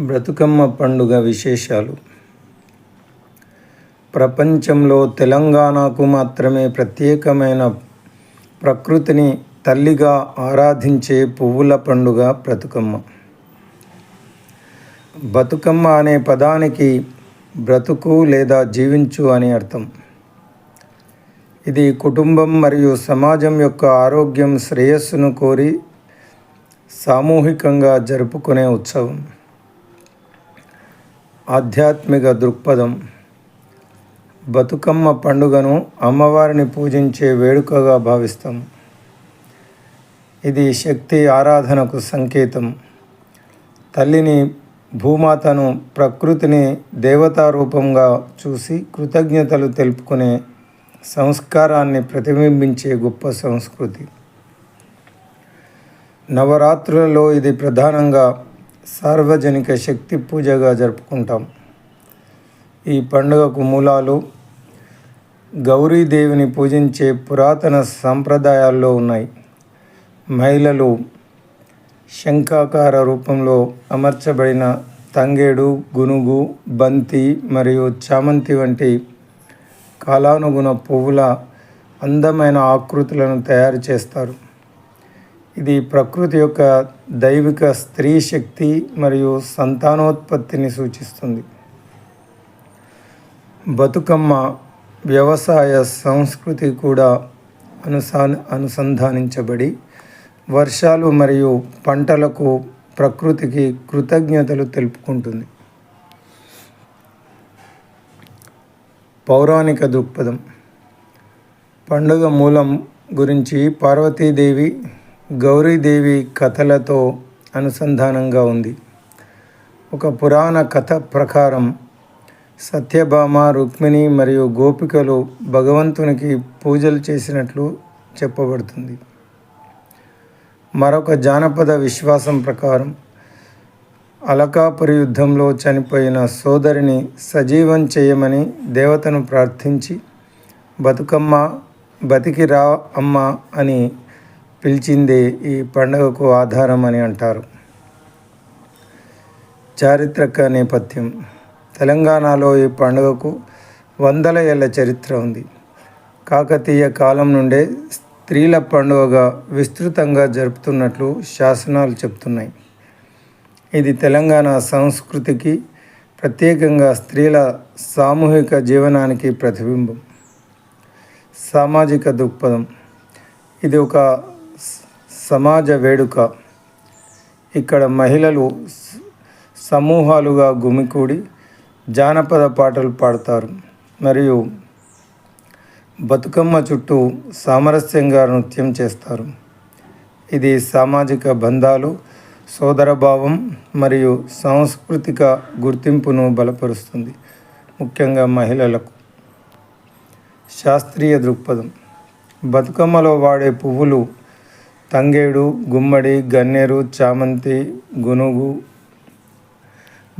బ్రతుకమ్మ పండుగ విశేషాలు. ప్రపంచంలో తెలంగాణకు మాత్రమే ప్రత్యేకమైన ప్రకృతిని తల్లిగా ఆరాధించే పువ్వుల పండుగ బ్రతుకమ్మ. బతుకమ్మ అనే పదానికి బ్రతుకు లేదా జీవించు అని అర్థం. ఇది కుటుంబం మరియు సమాజం యొక్క ఆరోగ్యం శ్రేయస్సును కోరి సామూహికంగా జరుపుకునే ఉత్సవం. ఆధ్యాత్మిక దృక్పథం. బతుకమ్మ పండుగను అమ్మవారిని పూజించే వేడుకగా భావిస్తాం. ఇది శక్తి ఆరాధనకు సంకేతం. తల్లిని భూమాతను ప్రకృతిని దేవతా రూపంగా చూసి కృతజ్ఞతలు తెలుపుకునే సంస్కారాన్ని ప్రతిబింబించే గొప్ప సంస్కృతి. నవరాత్రులలో ఇది ప్రధానంగా సార్వజనిక శక్తి పూజగా జరుపుకుంటాం. ఈ పండుగకు మూలాలు గౌరీదేవిని పూజించే పురాతన సాంప్రదాయాల్లో ఉన్నాయి. మహిళలు శంఖాకార రూపంలో అమర్చబడిన తంగేడు గునుగు బంతి మరియు చామంతి వంటి కాలానుగుణ పువ్వుల అందమైన ఆకృతులను తయారు చేస్తారు. ఇది ప్రకృతి యొక్క దైవిక స్త్రీ శక్తి మరియు సంతానోత్పత్తిని సూచిస్తుంది. బతుకమ్మ వ్యవసాయ సంస్కృతి కూడా అనుసా అనుసంధానించబడి వర్షాలు మరియు పంటలకు ప్రకృతికి కృతజ్ఞతలు తెలుపుకుంటుంది. పౌరాణిక దృక్పథం. పండుగ మూలం గురించి పార్వతీదేవి గౌరీదేవి కథలతో అనుసంధానంగా ఉంది. ఒక పురాణ కథ ప్రకారం సత్యభామ రుక్మిణి మరియు గోపికలు భగవంతునికి పూజలు చేసినట్లు చెప్పబడుతుంది. మరొక జానపద విశ్వాసం ప్రకారం అలకాపురి యుద్ధంలో చనిపోయిన సోదరిని సజీవం చేయమని దేవతను ప్రార్థించి బతుకమ్మ బతికి రా అమ్మ అని పిలిచిందే ఈ పండుగకు ఆధారం అని అంటారు. చారిత్రక నేపథ్యం. తెలంగాణలో ఈ పండుగకు వందల ఏళ్ళ చరిత్ర ఉంది. కాకతీయ కాలం నుండే స్త్రీల పండుగగా విస్తృతంగా జరుపుతున్నట్లు శాసనాలు చెప్తున్నాయి. ఇది తెలంగాణ సంస్కృతికి ప్రత్యేకంగా స్త్రీల సామూహిక జీవనానికి ప్రతిబింబం. సామాజిక దృక్పథం. ఇది ఒక సమాజ వేడుక. ఇక్కడ మహిళలు సమూహాలుగా గుమికూడి జానపద పాటలు పాడతారు. మరియు బతుకమ్మ చుట్టూ సామరస్యంగా నృత్యం చేస్తారు. ఇది సామాజిక బంధాలు సోదరభావం మరియు సాంస్కృతిక గుర్తింపును బలపరుస్తుంది ముఖ్యంగా మహిళలకు. శాస్త్రీయ దృక్పథం. బతుకమ్మలో వాడే పువ్వులు తంగేడు గుమ్మడి గన్నేరు చామంతి గునుగు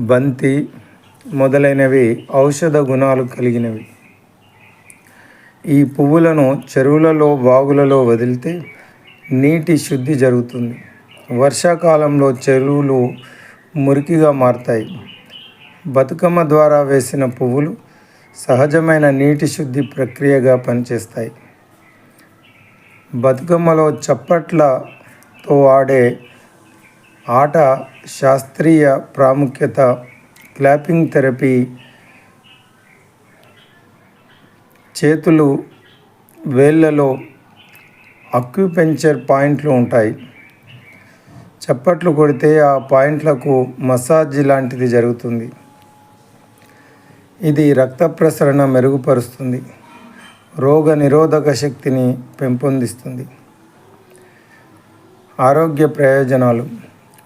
బంతి మొదలైనవి ఔషధ గుణాలు కలిగినవి. ఈ పువ్వులను చెరువులలో వాగులలో వదిలితే నీటి శుద్ధి జరుగుతుంది. వర్షాకాలంలో చెరువులు మురికిగా మారుతాయి. బతుకమ్మ ద్వారా వేసిన పువ్వులు సహజమైన నీటి శుద్ధి ప్రక్రియగా పనిచేస్తాయి. బతుకమ్మలో చప్పట్లతో ఆడే ఆట శాస్త్రీయ ప్రాముఖ్యత క్లాపింగ్ థెరపీ చేతులు వేళ్ళలో అక్యుపెంచర్ పాయింట్లు ఉంటాయి. చప్పట్లు కొడితే ఆ పాయింట్లకు మసాజ్ లాంటిది జరుగుతుంది. ఇది రక్త ప్రసరణ మెరుగుపరుస్తుంది. రోగ నిరోధక శక్తిని పెంపొందిస్తుంది. ఆరోగ్య ప్రయోజనాలు.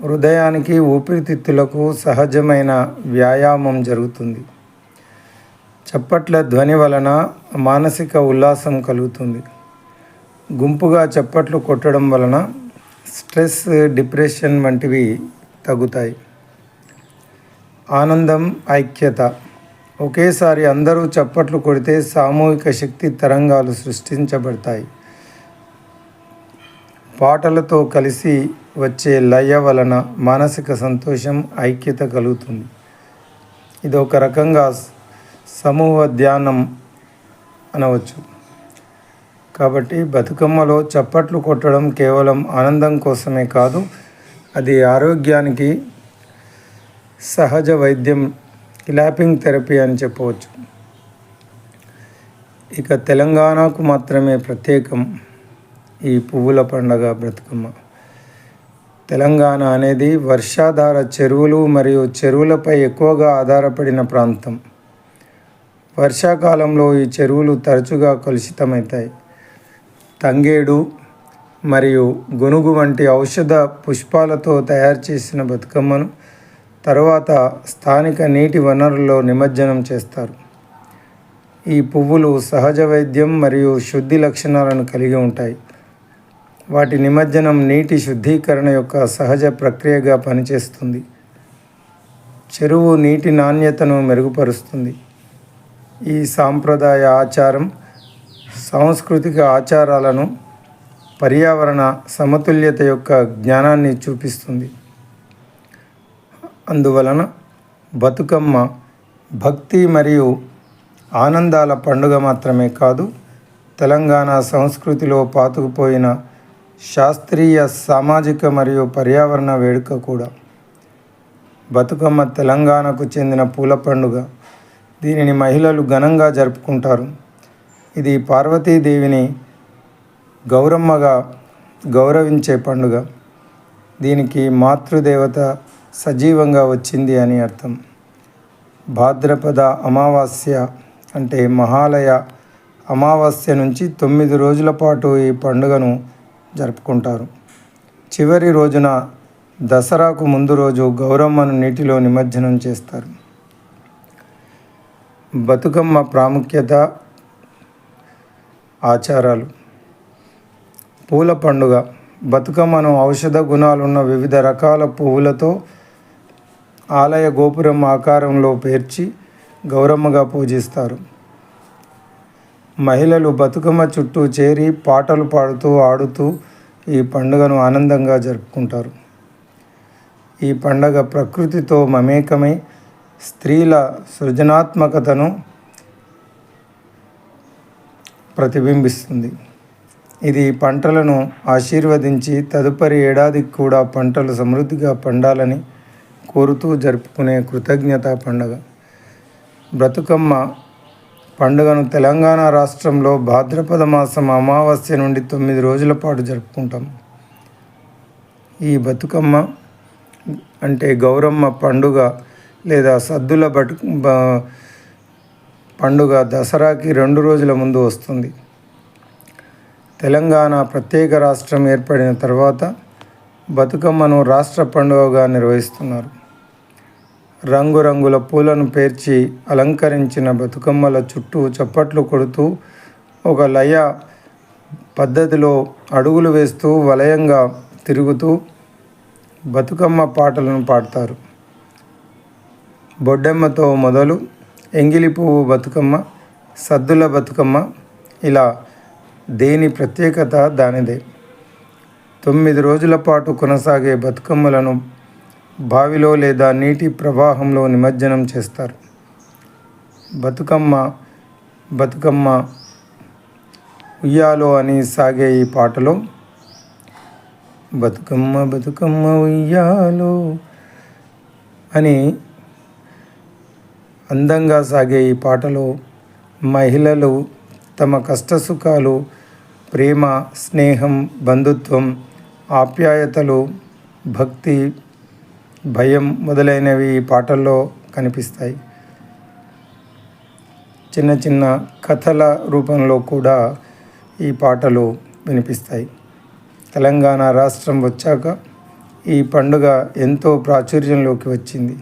హృదయానికి ఊపిరితిత్తులకు సహజమైన వ్యాయామం జరుగుతుంది. చప్పట్ల ధ్వని వలన మానసిక ఉల్లాసం కలుగుతుంది. గుంపుగా చప్పట్లు కొట్టడం వలన స్ట్రెస్ డిప్రెషన్ వంటివి తగ్గుతాయి. ఆనందం ఐక్యత. ఒకేసారి అందరూ చప్పట్లు కొడితే సామూహిక శక్తి తరంగాలు సృష్టించబడతాయి. పాటలతో కలిసి వచ్చే లయ వలన మానసిక సంతోషం ఐక్యత కలుగుతుంది. ఇది ఒక రకంగా సమూహ ధ్యానం అనవచ్చు. కాబట్టి బతుకమ్మలో చప్పట్లు కొట్టడం కేవలం ఆనందం కోసమే కాదు అది ఆరోగ్యానికి సహజ వైద్యం ల్యాపింగ్ థెరపీ అని చెప్పవచ్చు. ఇక తెలంగాణకు మాత్రమే ప్రత్యేకం ఈ పువ్వుల పండగ బ్రతుకమ్మ. తెలంగాణ అనేది వర్షాధార చెరువులు మరియు చెరువులపై ఎక్కువగా ఆధారపడిన ప్రాంతం. వర్షాకాలంలో ఈ చెరువులు తరచుగా కలుషితమవుతాయి. తంగేడు మరియు గొనుగు వంటి ఔషధ పుష్పాలతో తయారు చేసిన బతుకమ్మను తర్వాత స్థానిక నీటి వనరుల్లో నిమజ్జనం చేస్తారు. ఈ పువ్వులు సహజ వైద్యం మరియు శుద్ధి లక్షణాలను కలిగి ఉంటాయి. వాటి నిమజ్జనం నీటి శుద్ధీకరణ యొక్క సహజ ప్రక్రియగా పనిచేస్తుంది. చెరువు నీటి నాణ్యతను మెరుగుపరుస్తుంది. ఈ సాంప్రదాయ ఆచారం సాంస్కృతిక ఆచారాలను పర్యావరణ సమతుల్యత యొక్క జ్ఞానాన్ని చూపిస్తుంది. అందువలన బతుకమ్మ భక్తి మరియు ఆనందాల పండుగ మాత్రమే కాదు తెలంగాణ సంస్కృతిలో పాతుకుపోయిన శాస్త్రీయ సామాజిక మరియు పర్యావరణ వేడుక కూడా. బతుకమ్మ తెలంగాణకు చెందిన పూల పండుగ. దీనిని మహిళలు ఘనంగా జరుపుకుంటారు. ఇది పార్వతీదేవిని గౌరమ్మగా గౌరవించే పండుగ. దీనికి మాతృదేవత సజీవంగా వచ్చింది అని అర్థం. భాద్రపద అమావాస్య అంటే మహాలయ అమావాస్య నుంచి తొమ్మిది రోజుల పాటు ఈ పండుగను జరుపుకుంటారు. చివరి రోజున దసరాకు ముందు రోజు గౌరమ్మను నీటిలో నిమజ్జనం చేస్తారు. బతుకమ్మ ప్రాముఖ్యత ఆచారాలు. పూల పండుగ బతుకమ్మను ఔషధ గుణాలున్న వివిధ రకాల పువ్వులతో ఆలయ గోపురం ఆకారంలో పేర్చి గౌరమ్మగా పూజిస్తారు. మహిళలు బతుకమ్మ చుట్టూ చేరి పాటలు పాడుతూ ఆడుతూ ఈ పండుగను ఆనందంగా జరుపుకుంటారు. ఈ పండగ ప్రకృతితో మమేకమై స్త్రీల సృజనాత్మకతను ప్రతిబింబిస్తుంది. ఇది పంటలను ఆశీర్వదించి తదుపరి ఏడాదికి కూడా పంటలు సమృద్ధిగా పండాలని కోరుతూ జరుపుకునే కృతజ్ఞత పండుగ. బ్రతుకమ్మ పండుగను తెలంగాణ రాష్ట్రంలో భాద్రపద మాసం అమావాస్య నుండి తొమ్మిది రోజుల పాటు జరుపుకుంటాం. ఈ బతుకమ్మ అంటే గౌరమ్మ పండుగ లేదా సద్దుల బటు పండుగ దసరాకి రెండు రోజుల ముందు వస్తుంది. తెలంగాణ ప్రత్యేక రాష్ట్రం ఏర్పడిన తర్వాత బతుకమ్మను రాష్ట్ర పండుగగా నిర్వహిస్తున్నారు. రంగురంగుల పూలను పేర్చి అలంకరించిన బతుకమ్మల చుట్టూ చప్పట్లు కొడుతూ ఒక లయ పద్ధతిలో అడుగులు వేస్తూ వలయంగా తిరుగుతూ బతుకమ్మ పాటలను పాడతారు. బొడ్డెమ్మతో మొదలు ఎంగిలి పువ్వు బతుకమ్మ సద్దుల బతుకమ్మ ఇలా దేని ప్రత్యేకత దానిదే. తొమ్మిది రోజుల పాటు కొనసాగే బతుకమ్మలను బావిలో లేదా నీటి ప్రవాహంలో నిమజ్జనం చేస్తారు. బతుకమ్మ బతుకమ్మ ఉయ్యాలో అని సాగే ఈ పాటలో బతుకమ్మ బతుకమ్మ ఉయ్యాలో అని అందంగా సాగే ఈ పాటలో మహిళలు తమ కష్టసుఖాలు ప్రేమ స్నేహం బంధుత్వం ఆప్యాయతలు భక్తి భయం మొదలైనవి ఈ పాటల్లో కనిపిస్తాయి. చిన్న చిన్న కథల రూపంలో కూడా ఈ పాటలు వినిపిస్తాయి. తెలంగాణ రాష్ట్రం వచ్చాక ఈ పండుగ ఎంతో ప్రాచుర్యంలోకి వచ్చింది.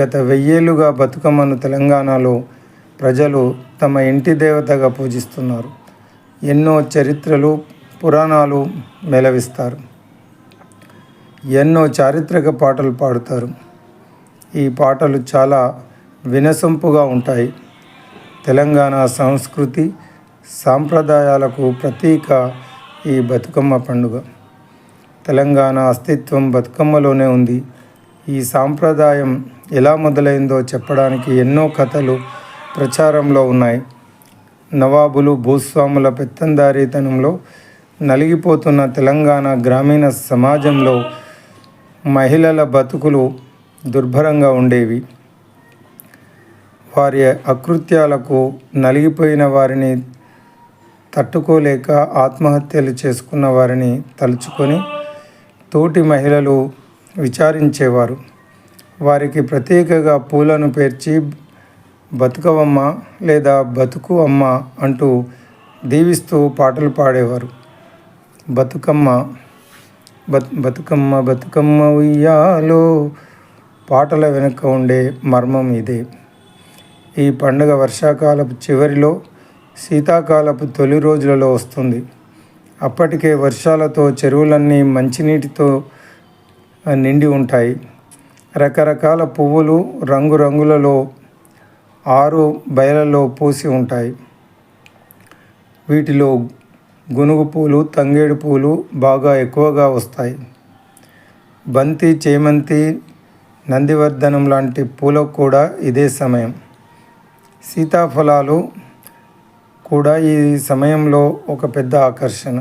గత వెయ్యేళ్ళుగా బతుకమ్మను తెలంగాణలో ప్రజలు తమ ఇంటి దేవతగా పూజిస్తున్నారు. ఎన్నో చరిత్రలు పురాణాలు మెలవిస్తారు. ఎన్నో చారిత్రక పాటలు పాడుతారు. ఈ పాటలు చాలా వినసొంపుగా ఉంటాయి. తెలంగాణ సంస్కృతి సాంప్రదాయాలకు ప్రతీక ఈ బతుకమ్మ పండుగ. తెలంగాణ అస్తిత్వం బతుకమ్మలోనే ఉంది. ఈ సాంప్రదాయం ఎలా మొదలైందో చెప్పడానికి ఎన్నో కథలు ప్రచారంలో ఉన్నాయి. నవాబులు భూస్వాముల పెత్తందారీతనంలో నలిగిపోతున్న తెలంగాణ గ్రామీణ సమాజంలో మహిళల బతుకులు దుర్భరంగా ఉండేవి. వారి అకృత్యాలకు నలిగిపోయిన వారిని తట్టుకోలేక ఆత్మహత్యలు చేసుకున్న వారిని తలుచుకొని తోటి మహిళలు విచారించేవారు. వారికి ప్రత్యేకగా పూలను పేర్చి బతుకవమ్మ లేదా బతుకు అమ్మ అంటూ దీవిస్తూ పాటలు పాడేవారు. బతుకమ్మ బతుకమ్మ బతుకమ్మ ఉయ్యాలో పాటల వెనుక ఉండే మర్మం ఇదే. ఈ పండుగ వర్షాకాలపు చివరిలో శీతాకాలపు తొలి రోజులలో వస్తుంది. అప్పటికే వర్షాలతో చెరువులన్నీ మంచినీటితో నిండి ఉంటాయి. రకరకాల పువ్వులు రంగురంగులలో ఆరు బయలలో పూసి ఉంటాయి. వీటిలో గునుగు పూలు తంగేడు పూలు బాగా ఎక్కువగా వస్తాయి. బంతి చేమంతి నందివర్ధనం లాంటి పూలకు కూడా ఇదే సమయం. సీతాఫలాలు కూడా ఈ సమయంలో ఒక పెద్ద ఆకర్షణ.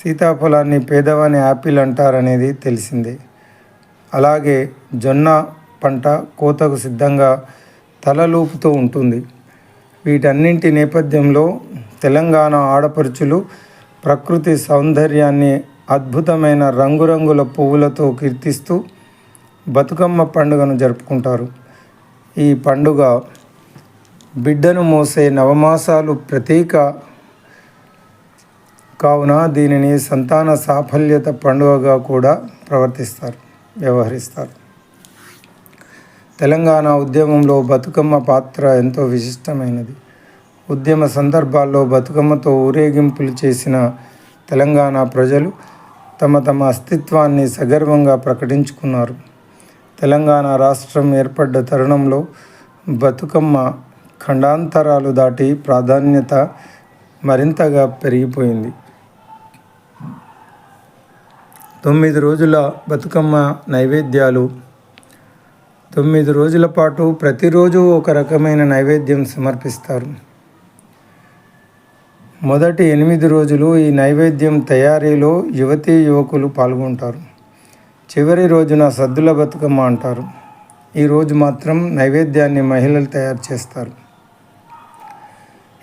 సీతాఫలాన్ని పేదవాని యాపిల్ అంటారనేది తెలిసిందే. అలాగే జొన్న పంట కోతకు సిద్ధంగా తలలూపుతూ ఉంటుంది. వీటన్నింటి నేపథ్యంలో తెలంగాణ ఆడపడుచులు ప్రకృతి సౌందర్యాన్ని అద్భుతమైన రంగురంగుల పువ్వులతో కీర్తిస్తూ బతుకమ్మ పండుగను జరుపుకుంటారు. ఈ పండుగ బిడ్డను మోసే నవమాసాలు ప్రతీక. కావున దీనిని సంతాన సాఫల్యత పండుగగా కూడా ప్రవర్తిస్తారు వ్యవహరిస్తారు. తెలంగాణ ఉద్యమంలో బతుకమ్మ పాత్ర ఎంతో విశిష్టమైనది. ఉద్యమ సందర్భాల్లో బతుకమ్మతో ఊరేగింపులు చేసిన తెలంగాణ ప్రజలు తమ తమ అస్తిత్వాన్ని సగర్వంగా ప్రకటించుకున్నారు. తెలంగాణ రాష్ట్రం ఏర్పడ్డ తరుణంలో బతుకమ్మ ఖండాంతరాలు దాటి ప్రాధాన్యత మరింతగా పెరిగిపోయింది. తొమ్మిది రోజుల బతుకమ్మ నైవేద్యాలు తొమ్మిది రోజుల పాటు ప్రతిరోజు ఒక రకమైన నైవేద్యం సమర్పిస్తారు. మొదటి ఎనిమిది రోజులు ఈ నైవేద్యం తయారీలో యువతీ యువకులు పాల్గొంటారు. చివరి రోజున సద్దుల బతుకమ్మ అంటారు. ఈరోజు మాత్రం నైవేద్యాన్ని మహిళలు తయారు చేస్తారు.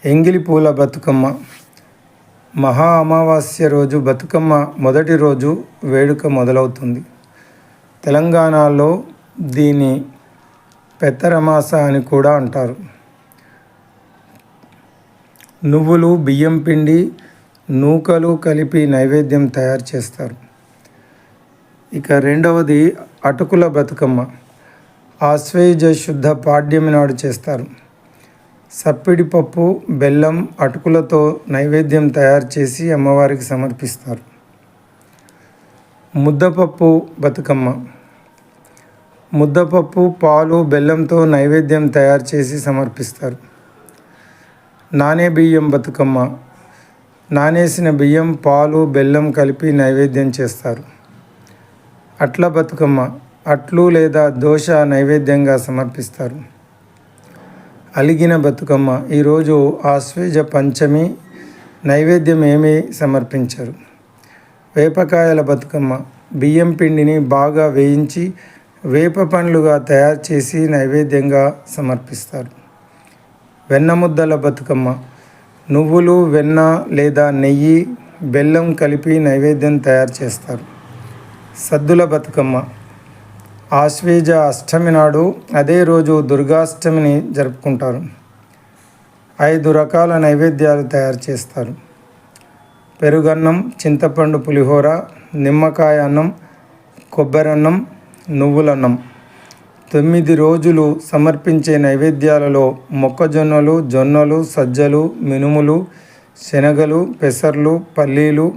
ఎంగిలి పూల బతుకమ్మ. మహా అమావాస్య రోజు బతుకమ్మ మొదటి రోజు వేడుక మొదలవుతుంది. తెలంగాణలో దీని పెత్తరమాస అని కూడా అంటారు. నువ్వులు బియ్యం పిండి నూకలు కలిపి నైవేద్యం తయారు చేస్తారు. ఇక రెండవది అటుకుల బతుకమ్మ. ఆశ్వేజ శుద్ధ పాడ్యమి నాడు చేస్తారు. సప్పిడి పప్పు బెల్లం అటుకులతో నైవేద్యం తయారు చేసి అమ్మవారికి సమర్పిస్తారు. ముద్దపప్పు బతుకమ్మ. ముద్దపప్పు పాలు బెల్లంతో నైవేద్యం తయారు చేసి సమర్పిస్తారు. నానే బియ్యం బతుకమ్మ. నానేసిన బియ్యం పాలు బెల్లం కలిపి నైవేద్యం చేస్తారు. అట్ల బతుకమ్మ అట్లు లేదా దోశ నైవేద్యంగా సమర్పిస్తారు. అలిగిన బతుకమ్మ ఈరోజు ఆశ్వేజ పంచమి నైవేద్యం ఏమీ సమర్పించరు. వేపకాయల బతుకమ్మ బియ్యం పిండిని బాగా వేయించి వేప పండ్లుగా తయారు చేసి నైవేద్యంగా సమర్పిస్తారు. వెన్న ముద్దల బతుకమ్మ. నువ్వులు వెన్న లేదా నెయ్యి బెల్లం కలిపి నైవేద్యం తయారు చేస్తారు. సద్దుల బతుకమ్మ. ఆశ్వేజ అష్టమి నాడు అదే రోజు దుర్గాష్టమిని జరుపుకుంటారు. ఐదు రకాల నైవేద్యాలు తయారు చేస్తారు. పెరుగన్నం చింతపండు పులిహోర నిమ్మకాయ అన్నం కొబ్బరి అన్నం నువ్వులన్నం తొమ్మిది రోజులు సమర్పించే నైవేద్యాలలో మొక్కజొన్నలు జొన్నలు సజ్జలు మినుములు శనగలు పెసర్లు పల్లీలు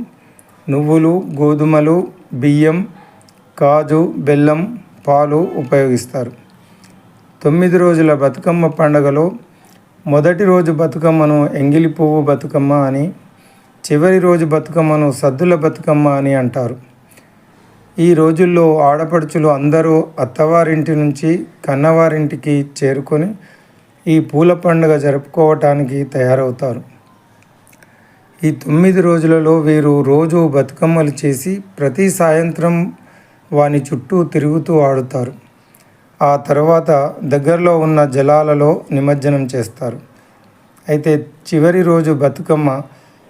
నువ్వులు గోధుమలు బియ్యం కాజు బెల్లం పాలు ఉపయోగిస్తారు. తొమ్మిది రోజుల బతుకమ్మ పండుగలో మొదటి రోజు బతుకమ్మను ఎంగిలి పువ్వు బతుకమ్మ అని చివరి రోజు బతుకమ్మను సద్దుల బతుకమ్మ అని అంటారు. ఈ రోజుల్లో ఆడపడుచులు అందరూ అత్తవారింటి నుంచి కన్నవారింటికి చేరుకొని ఈ పూల పండుగ జరుపుకోవటానికి తయారవుతారు. ఈ తొమ్మిది రోజులలో వీరు రోజు బతుకమ్మలు చేసి ప్రతి సాయంత్రం వాని చుట్టూ తిరుగుతూ ఆడుతారు. ఆ తర్వాత దగ్గరలో ఉన్న జలాలలో నిమజ్జనం చేస్తారు. అయితే చివరి రోజు బతుకమ్మ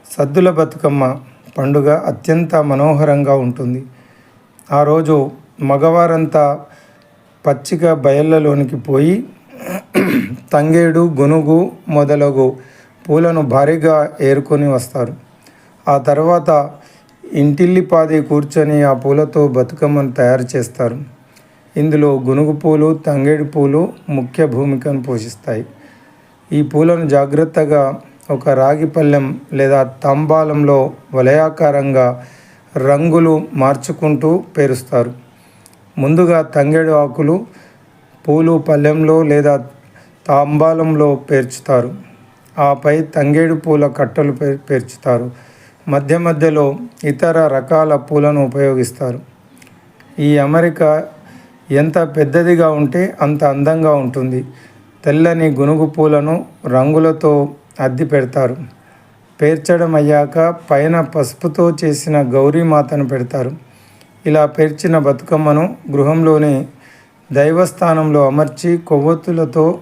సద్దుల బతుకమ్మ పండుగ అత్యంత మనోహరంగా ఉంటుంది. ఆ రోజు మగవారంతా పచ్చిక బయళ్ళలోనికి పోయి తంగేడు గునుగు మొదలగు పూలను భారీగా ఏరుకొని వస్తారు. ఆ తర్వాత ఇంటిల్లిపాది కూర్చొని ఆ పూలతో బతుకమ్మను తయారు చేస్తారు. ఇందులో గునుగు పూలు తంగేడు పూలు ముఖ్య భూమికను పోషిస్తాయి. ఈ పూలను జాగ్రత్తగా ఒక రాగి పళ్ళెం లేదా తాంబాలంలో వలయాకారంగా రంగులు మార్చుకుంటూ పేరుస్తారు. ముందుగా తంగేడు ఆకులు పూలు పళ్ళెంలో లేదా తాంబాలంలో పేర్చుతారు. ఆపై తంగేడు పూల కట్టలు పేర్చుతారు. మధ్య మధ్యలో ఇతర రకాల పూలను ఉపయోగిస్తారు. ఈ అమరిక ఎంత పెద్దదిగా ఉంటే అంత అందంగా ఉంటుంది. తెల్లని గునుగు పూలను రంగులతో అద్ది పెడతారు. పేర్చడం అయ్యాక పైన పసుపుతో చేసిన గౌరీమాతను పెడతారు. ఇలా పేర్చిన బతుకమ్మను గృహంలోని దైవస్థానంలో అమర్చి కొవ్వొత్తులతో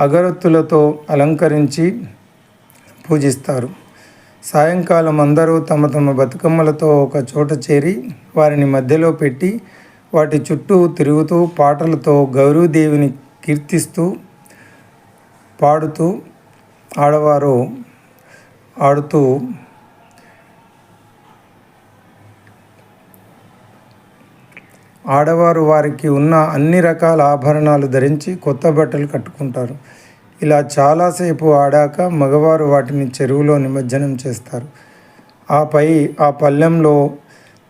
అగరొత్తులతో అలంకరించి పూజిస్తారు. సాయంకాలం అందరూ తమ తమ బతుకమ్మలతో ఒక చోట చేరి వారిని మధ్యలో పెట్టి వాటి చుట్టూ తిరుగుతూ పాటలతో గౌరీదేవిని కీర్తిస్తూ పాడుతూ ఆడవారు ఆడుతూ ఆడవారు వారికి ఉన్న అన్ని రకాల ఆభరణాలు ధరించి కొత్త బట్టలు కట్టుకుంటారు. ఇలా చాలాసేపు ఆడాక మగవారు వాటిని చెరువులో నిమజ్జనం చేస్తారు. ఆపై ఆ పల్లెంలో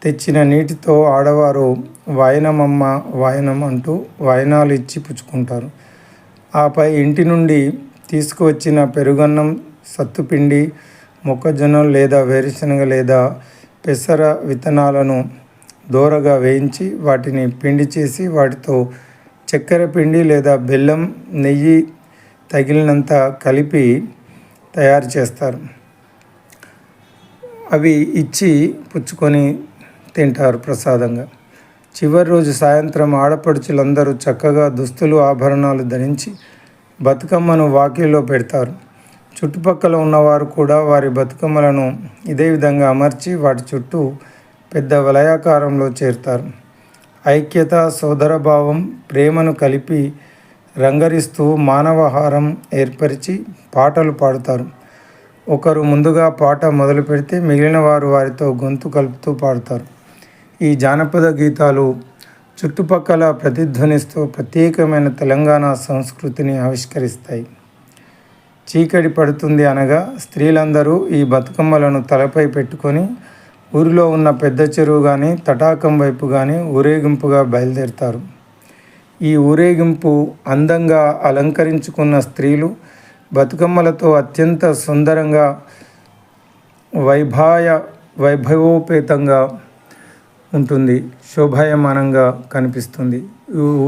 తెచ్చిన నీటితో ఆడవారు వాయనమమ్మ వాయనం అంటూ వాయనాలు ఇచ్చి పుచ్చుకుంటారు. ఆపై ఇంటి నుండి తీసుకువచ్చిన పెరుగన్నం సత్తుపిండి మొక్కజొన్న లేదా వేరుశనగ లేదా పెసర విత్తనాలను దోరగా వేయించి వాటిని పిండి చేసి వాటితో చక్కెర పిండి లేదా బెల్లం నెయ్యి తగిలినంత కలిపి తయారు చేస్తారు. అవి ఇచ్చి పుచ్చుకొని తింటారు ప్రసాదంగా. చివరి రోజు సాయంత్రం ఆడపడుచులందరూ చక్కగా దుస్తులు ఆభరణాలు ధరించి బతుకమ్మను వాకిల్లో పెడతారు. చుట్టుపక్కల ఉన్నవారు కూడా వారి బతుకమ్మలను ఇదే విధంగా అమర్చి వాటి చుట్టూ పెద్ద వలయాకారంలో చేరుతారు. ఐక్యత సోదరభావం ప్రేమను కలిపి రంగరిస్తూ మానవహారం ఏర్పరిచి పాటలు పాడుతారు. ఒకరు ముందుగా పాట మొదలు పెడితే మిగిలిన వారు వారితో గొంతు కలుపుతూ పాడతారు. ఈ జానపద గీతాలు చుట్టుపక్కల ప్రతిధ్వనిస్తూ ప్రత్యేకమైన తెలంగాణ సంస్కృతిని ఆవిష్కరిస్తాయి. చీకటి పడుతుంది అనగా స్త్రీలందరూ ఈ బతుకమ్మలను తలపై పెట్టుకొని ఊరిలో ఉన్న పెద్ద చెరువు కానీ తటాకం వైపు కానీ ఊరేగింపుగా బయలుదేరుతారు. ఈ ఊరేగింపు అందంగా అలంకరించుకున్న స్త్రీలు బతుకమ్మలతో అత్యంత సుందరంగా వైభాయ వైభవోపేతంగా ఉంటుంది శోభాయమానంగా కనిపిస్తుంది.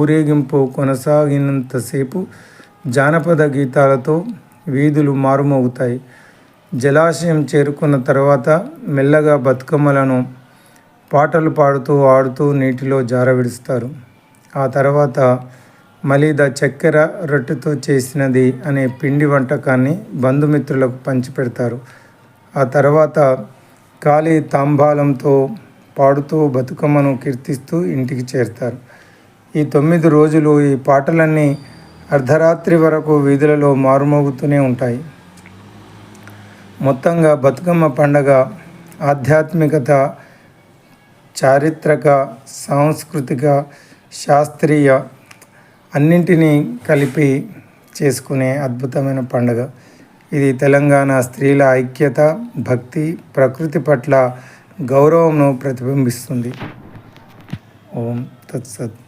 ఊరేగింపు కొనసాగినంతసేపు జానపద గీతాలతో వీధులు మారుమోగుతాయి జలాశయం చేరుకున్న తర్వాత మెల్లగా బతుకమ్మలను పాటలు పాడుతూ ఆడుతూ నీటిలో జారవిడుస్తారు. ఆ తర్వాత మలీద చక్కెర రొట్టెతో చేసినది అనే పిండి వంటకాన్ని బంధుమిత్రులకు పంచిపెడతారు. ఆ తర్వాత ఖాళీ తాంబాలంతో పాడుతూ బతుకమ్మను కీర్తిస్తూ ఇంటికి చేరుతారు. ఈ తొమ్మిది రోజులు ఈ పాటలన్నీ అర్ధరాత్రి వరకు వీధులలో మారుమోగుతూనే ఉంటాయి. మొత్తంగా బతుకమ్మ పండగ ఆధ్యాత్మికత చారిత్రక సాంస్కృతిక శాస్త్రీయ అన్నింటినీ కలిపి చేసుకునే అద్భుతమైన పండుగ. ఇది తెలంగాణ స్త్రీల ఐక్యత భక్తి ప్రకృతి పట్ల గౌరవంను ప్రతిబింబిస్తుంది. ఓం తత్సత్.